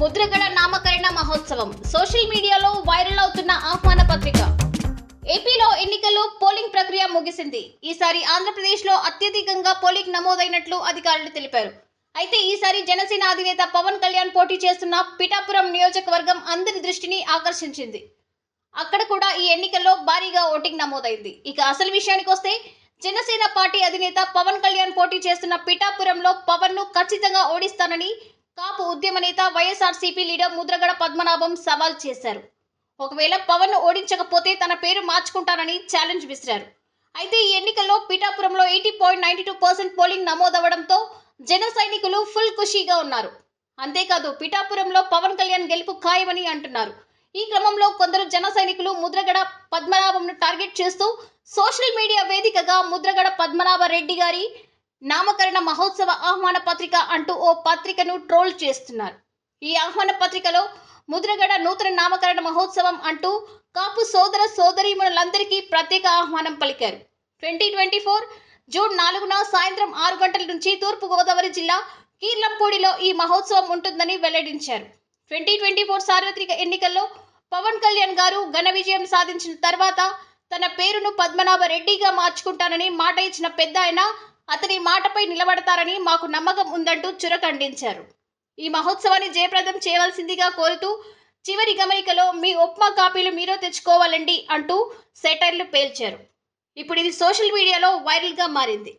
ముద్రగడ నామకరణ మహోత్సవం. సోషల్ మీడియాలో వైరల్ అవుతున్న ఆహ్వాన పత్రిక. ఏపీలో ఎన్నికల్లో పోలింగ్ ప్రక్రియ ముగిసింది. ఈసారి ఆంధ్రప్రదేశ్లో అత్యధికంగా పోలింగ్ నమోదైనట్లు అధికారులు తెలిపారు. అయితే ఈసారి జనసేన అధినేత పవన్ కళ్యాణ్ పోటీ చేస్తున్న పిఠాపురం నియోజకవర్గం అందరి దృష్టిని ఆకర్షించింది. అక్కడ కూడా ఈ ఎన్నికల్లో భారీగా ఓటింగ్ నమోదైంది. ఇక అసలు విషయానికి వస్తే జనసేన పార్టీ అధినేత పవన్ కళ్యాణ్ పోటీ చేస్తున్న పిఠాపురంలో పవన్ను ఖచ్చితంగా ఓడిస్తానని కాపు ఉద్యమ నేత వైఎస్ఆర్సీపీ లీడర్ ముద్రగడ పద్మనాభం సవాల్ చేశారు. ఒకవేళ పవన్ ఓడించకపోతే తన పేరు మార్చుకుంటానని ఛాలెంజ్ విసిరారు. అయితే ఈ ఎన్నికల్లో పిఠాపురంలో eighty point ninety two percent polling నమోదవడంతో జన సైనికులు ఫుల్ ఖుషీగా ఉన్నారు. అంతేకాదు పిఠాపురంలో పవన్ కళ్యాణ్ గెలుపు ఖాయమని అంటున్నారు. ఈ క్రమంలో కొందరు జన సైనికులు ముద్రగడ పద్మనాభంను టార్గెట్ చేస్తూ సోషల్ మీడియా వేదికగా ముద్రగడ పద్మనాభ రెడ్డి గారి నామకరణ మహోత్సవ ఆహ్వాన పత్రిక అంటూ ఓ పత్రికను ట్రోల్ చేస్తున్నారు. ఈ ఆహ్వాన పత్రికలో ముద్రగడ నూతన నామకరణ మహోత్సవం అంటూ కాపు సోదర సోదరీమణులందరికీ ప్రత్యేక ఆహ్వానం పలికారు. ట్వంటీ ట్వంటీ ఫోర్ జూన్ నాలుగున సాయంత్రం ఆరు గంటల నుంచి తూర్పుగోదావరి జిల్లా కీర్లంపూడిలో ఈ మహోత్సవం ఉంటుందని వెల్లడించారు. ట్వంటీ ట్వంటీ ఫోర్ సార్వత్రిక ఎన్నికల్లో పవన్ కళ్యాణ్ గారు ఘన విజయం సాధించిన తర్వాత తన పేరును పద్మనాభ రెడ్డిగా మార్చుకుంటానని మాట ఇచ్చిన పెద్ద ఆయన అతని మాటపై నిలబడతారని మాకు నమ్మకం ఉందంటూ చురకండించారు ఈ మహోత్సవాన్ని జయప్రదం చేయవలసిందిగా కోరుతూ చివరి గమనికలో మీ ఉప్మా కాపీలు మీరో తెచ్చుకోవాలండి అంటూ సెటైర్లు పేల్చారు. ఇప్పుడు ఇది సోషల్ మీడియాలో వైరల్గా మారింది.